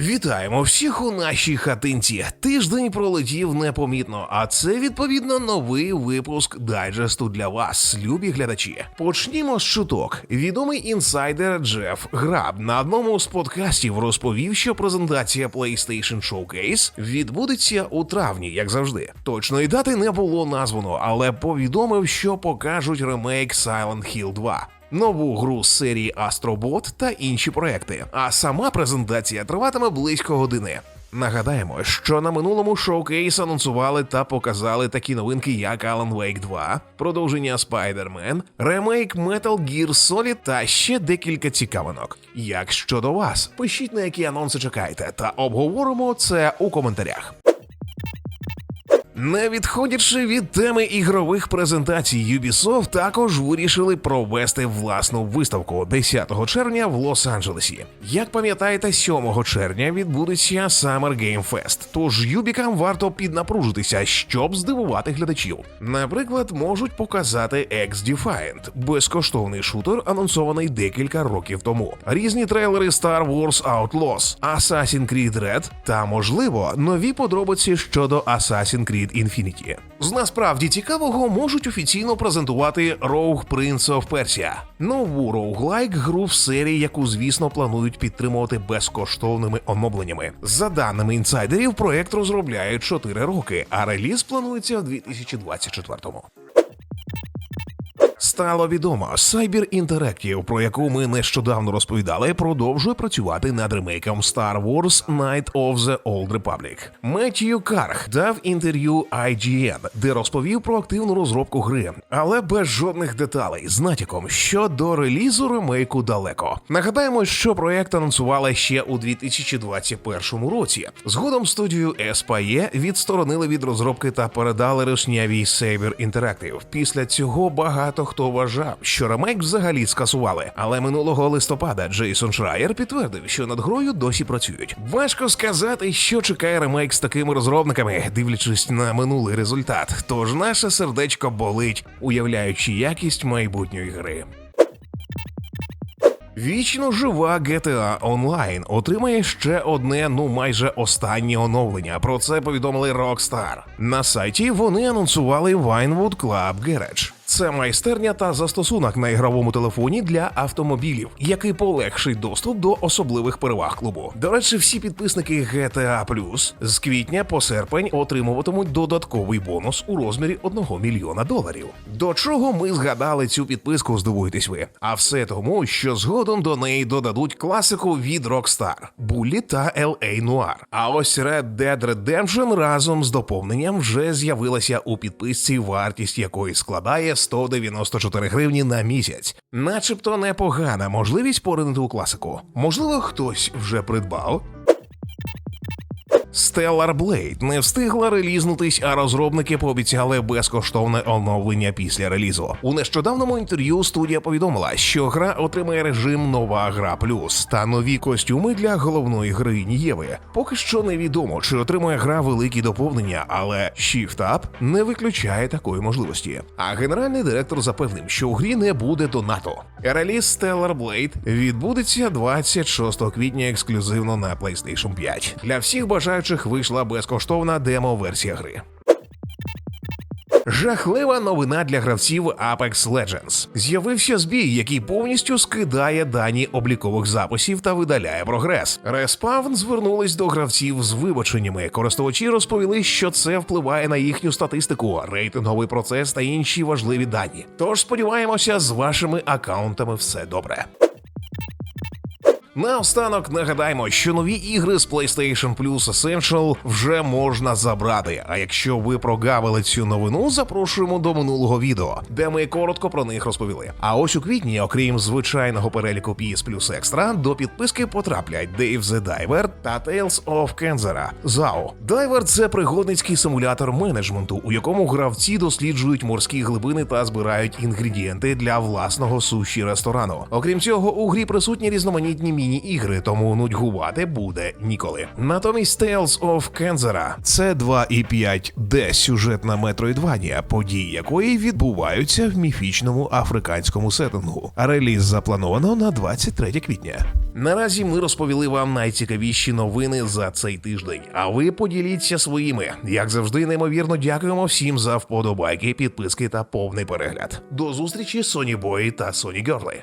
Вітаємо всіх у нашій хатинці. Тиждень пролетів непомітно, а це відповідно новий випуск дайджесту для вас, любі глядачі. Почнімо з чуток. Відомий інсайдер Джеф Граб на одному з подкастів розповів, що презентація PlayStation Showcase відбудеться у травні, як завжди. Точної дати не було названо, але повідомив, що покажуть ремейк Silent Hill 2 нову гру з серії Астробот та інші проекти. А сама презентація триватиме близько години. Нагадаємо, що на минулому шоукейс анонсували та показали такі новинки, як Alan Wake 2, продовження Spider-Man, ремейк Metal Gear Solid та ще декілька цікавинок. Як щодо вас, пишіть на які анонси чекаєте, та обговоримо це у коментарях. Не відходячи від теми ігрових презентацій, Ubisoft також вирішили провести власну виставку 10 червня в Лос-Анджелесі. Як пам'ятаєте, 7 червня відбудеться Summer Game Fest, тож юбікам варто піднапружитися, щоб здивувати глядачів. Наприклад, можуть показати X-Defiant – безкоштовний шутер, анонсований декілька років тому. Різні трейлери Star Wars Outlaws, Assassin's Creed Red та, можливо, нові подробиці щодо Assassin's Creed Infinity. З насправді цікавого можуть офіційно презентувати Rogue Prince of Persia, нову роуглайк гру в серії, яку, звісно, планують підтримувати безкоштовними оновленнями. За даними інсайдерів, проект розробляють 4 роки, а реліз планується в 2024-му. Стало відомо, Cyber Interactive, про яку ми нещодавно розповідали, продовжує працювати над ремейком Star Wars Night of the Old Republic. Меттью Карх дав інтерв'ю IGN, де розповів про активну розробку гри, але без жодних деталей з натяком, що до релізу ремейку далеко. Нагадаємо, що проект анонсували ще у 2021 році. Згодом студію SPE відсторонили від розробки та передали руснявій Saber Interactive. Після цього багато хто вважав, що ремейк взагалі скасували. Але минулого листопада Джейсон Шрайер підтвердив, що над грою досі працюють. Важко сказати, що чекає ремейк з такими розробниками, дивлячись на минулий результат. Тож наше сердечко болить, уявляючи якість майбутньої гри. Вічно жива GTA Online отримає ще одне, ну майже останнє оновлення. Про це повідомили Rockstar. На сайті вони анонсували Vinewood Club Garage. Це майстерня та застосунок на ігровому телефоні для автомобілів, який полегшить доступ до особливих переваг клубу. До речі, всі підписники GTA Plus з квітня по серпень отримуватимуть додатковий бонус у розмірі 1 мільйона доларів. До чого ми згадали цю підписку, здивуєтесь ви. А все тому, що згодом до неї додадуть класику від Rockstar – Bully та LA Noir. А ось Red Dead Redemption разом з доповненням вже з'явилася у підписці, вартість якої складає 194 гривні на місяць. Начебто непогана можливість поринути у класику. Можливо, хтось вже придбав. Stellar Blade не встигла релізнутись, а розробники пообіцяли безкоштовне оновлення після релізу. У нещодавному інтерв'ю студія повідомила, що гра отримає режим Нова гра плюс та нові костюми для головної героїні Єви. Поки що невідомо, чи отримає гра великі доповнення, але Shift Up не виключає такої можливості. А генеральний директор запевнив, що у грі не буде донату. Реліз Stellar Blade відбудеться 26 квітня ексклюзивно на PlayStation 5. Для всіх бажаючих вийшла безкоштовна демо-версія гри. Жахлива новина для гравців Apex Legends. З'явився збій, який повністю скидає дані облікових записів та видаляє прогрес. Respawn звернулись до гравців з вибаченнями. Користувачі розповіли, що це впливає на їхню статистику, рейтинговий процес та інші важливі дані. Тож сподіваємося, з вашими аккаунтами все добре. Наостанок нагадаємо, що нові ігри з PlayStation Plus Essential вже можна забрати. А якщо ви прогавили цю новину, запрошуємо до минулого відео, де ми коротко про них розповіли. А ось у квітні, окрім звичайного переліку PS Plus Extra, до підписки потраплять Dave the Diver та Tales of Kenzera ZAO. Diver – це пригодницький симулятор менеджменту, у якому гравці досліджують морські глибини та збирають інгредієнти для власного суші ресторану. Окрім цього, у грі присутні різноманітні міні-ігри, тому нудьгувати буде ніколи. Натомість Tales of Kenzera – це 2,5D сюжетна метроїдванія, події якої відбуваються в міфічному африканському сеттингу. Реліз заплановано на 23 квітня. Наразі ми розповіли вам найцікавіші новини за цей тиждень. А ви поділіться своїми. Як завжди, неймовірно дякуємо всім за вподобайки, підписки та повний перегляд. До зустрічі, Соні Бої та Соні Герли.